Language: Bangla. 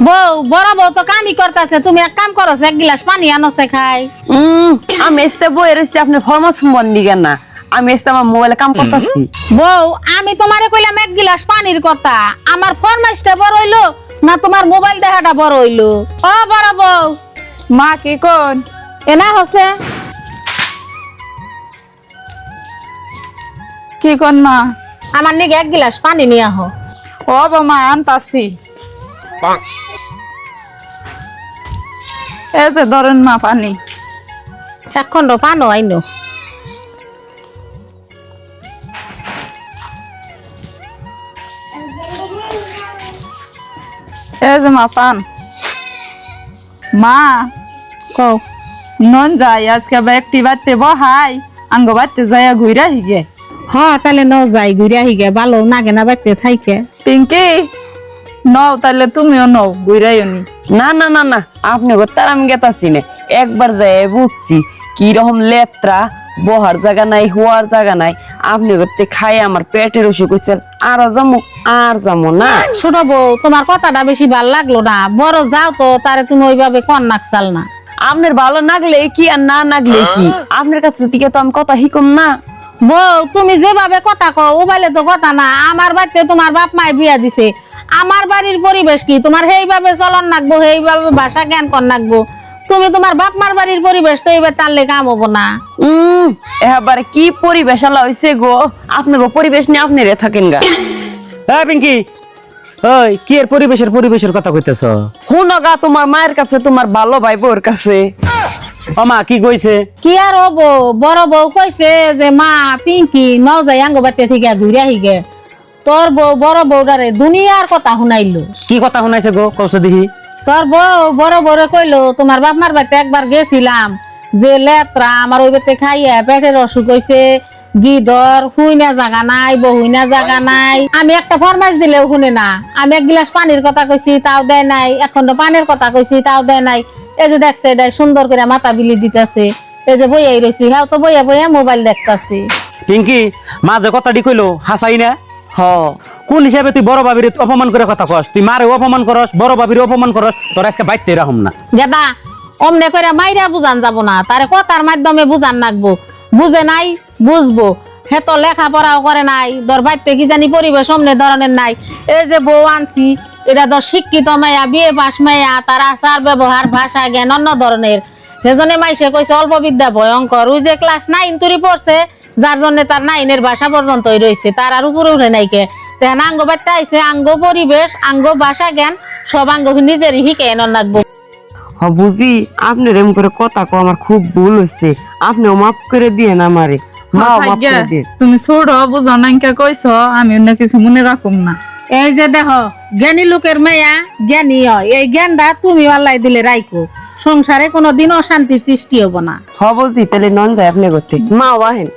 বউ বড় বউ তো কামই করতেছে। তুমি এক কাম করো এক গিলাস পানি আনছে খাই উম, আমি এসতে বই রয়েছি আপনি ফরমাস মন নিগেন না। আমি এসতে আমার মোবাইলে কাম করতেছি। বউ আমি তোমারে কইলাম এক গিলাস পানির কথা। আমার ফরমাইশটা বড় হইল না তোমার মোবাইল দেখাটা বড় হইল? ও বড় বউ। মা কি কোন? এনা হচ্ছে কি কোন মা? আমার নিকে এক গিলাস পানি নিয়ে আহ। ও বৌমা আনতাছি। এই যে ধরেন মা পানি। এক খন্ড পানো আইনো। এই যে মা পান। মা কও। নন যাই আজকে বা একটি বাড়তে বহাই আঙ্গ বাড়তে যাইয়া ঘুরা হিগে হ তাহলে ন যাই ঘুরে আহিগে ভালো নাগে না বাইতে থাইকে। পিঙ্কি নও তাহলে তুমিও নও ঘুরাইও নি। না না না না আপনি তার আমি গেতাছি না একবার যাই বুঝছি কি রকম লেত্রা বহার জায়গা নাই হওয়ার জায়গা নাই। আপনি করতে খাই আমার পেটের অসুখ হয়েছে আর যামু আর যামু না। ছোট বউ তোমার কথাটা বেশি ভালো লাগল না। বড় যাও তো তারে তুমি ওইভাবে কন নাকসাল না। আপনার ভালো লাগলে কি আর না লাগলে কি? আপনার কাছে থেকে তো আমি কথা হিকম না। বউ তুমি যেভাবে কথা কও ওবাইলে তো কথা না। আমার বাড়িতে তোমার বাপ মায় বিয়া দিছে। আমার বাড়ির পরিবেশ কি? তোমার সেইভাবে চলন নাকবো সেইভাবে ভাষা জ্ঞান কর নাকবো। তুমি তোমার বাপ মার বাড়ির পরিবেশ তো এইবার টানলে কাম হব না। উম এবারে কি পরিবেশ আলা হইছে গো? আপনার পরিবেশ নিয়ে আপনি রে থাকেন গা। হ্যাঁ পিঙ্কি। ওই কি এর পরিবেশের পরিবেশের কথা কইতেছ? শুনো গা তোমার মায়ের কাছে তোমার ভালো ভাই বোর কাছে। ও মা কি কইছে? কি আর হব? বড় বউ কইছে যে মা পিঙ্কি ন যাই আঙ্গ বাড়িতে থেকে ঘুরে আহিগে তোর বউ বড় বউডারে দুনিয়ার কথা শুনাইলো। কি কথা শুনাইছে গো কৌশ দেখি। তোর বউ বড় বড় কইলো তোমার বাপ মার বাড়িতে একবার গেছিলাম যে লেত্রা আমার ওই বাড়িতে খাইয়া পেটের অসুখ হইছে গিদর হুইনা জাগা নাই বহুইনা জাগা নাই। আমি একটা ফরমাইশ দিলেও শুনে না। আমি এক গিলাস পানির কথা কইছি তাও দেয় নাই। এখন পানির কথা কইছি তাও দেয় নাই। এই যে দেখছে এটা সুন্দর করে মাথা বিলি দিতেছে। এই যে বইয়াই রয়েছি হ্যাঁ তো বইয়া বইয়া মোবাইল দেখতাছি। পিঙ্কি মা যে কথাটি কইলো হাসাই না? হ। কোন হিসাবে তুই বড় বাবির অপমান করে কথা কস? তুই মারে অপমান করস, বড় বাবির অপমান করস, তোর আজকে বাইতে এরকম না। গেদা, অমনে করে মাইরা বুঝান যাব না, তারে কথার মাধ্যমে বুঝান লাগবো বুঝে নাই, বুঝব। হে তো লেখাপড়াও করে নাই ধর বাইতে কি জানি পরিবেশ অমনে ধরনের নাই। এই যে বউ আনছি, এটা ধর শিক্ষিত মাইয়া, বিয়ে পাস মাইয়া, তার আচার, ব্যবহার, ভাষা, জ্ঞান অন্য ধরনের। সেজনে মাইসে কইছে অল্প বিদ্যা, ভয়ঙ্কর। ওই যে ক্লাস নাইন তুরি পড়ছে যার জন্য তার নাইনের বাসা পর্যন্তই রয়েছে। তার আর উপরে উঠে নাইকে তেন আঙ্গ বাড়তে আইছে আঙ্গ পরিবেশ আঙ্গ ভাষা জ্ঞান সব আঙ্গ নিজেরই শিখে এনে লাগবো। হ বুঝি আপনার এম করে কথা কো আমার খুব ভুল হচ্ছে আপনিও মাফ করে দিয়েন আমারে। মাও মাফ করে দিন তুমি ছোট বুঝো না কইছ আমি অন্য কিছু মনে রাখুম না। এই যে দেখো জ্ঞানী লোকের মেয়া জ্ঞানী হয়। এই জ্ঞানটা তুমি আল্লাহ দিলে রাইকো সংসারে কোনো দিন অশান্তির সৃষ্টি হব না। হ বুঝি তাহলে নন যায় আপনি করতে মা আহেন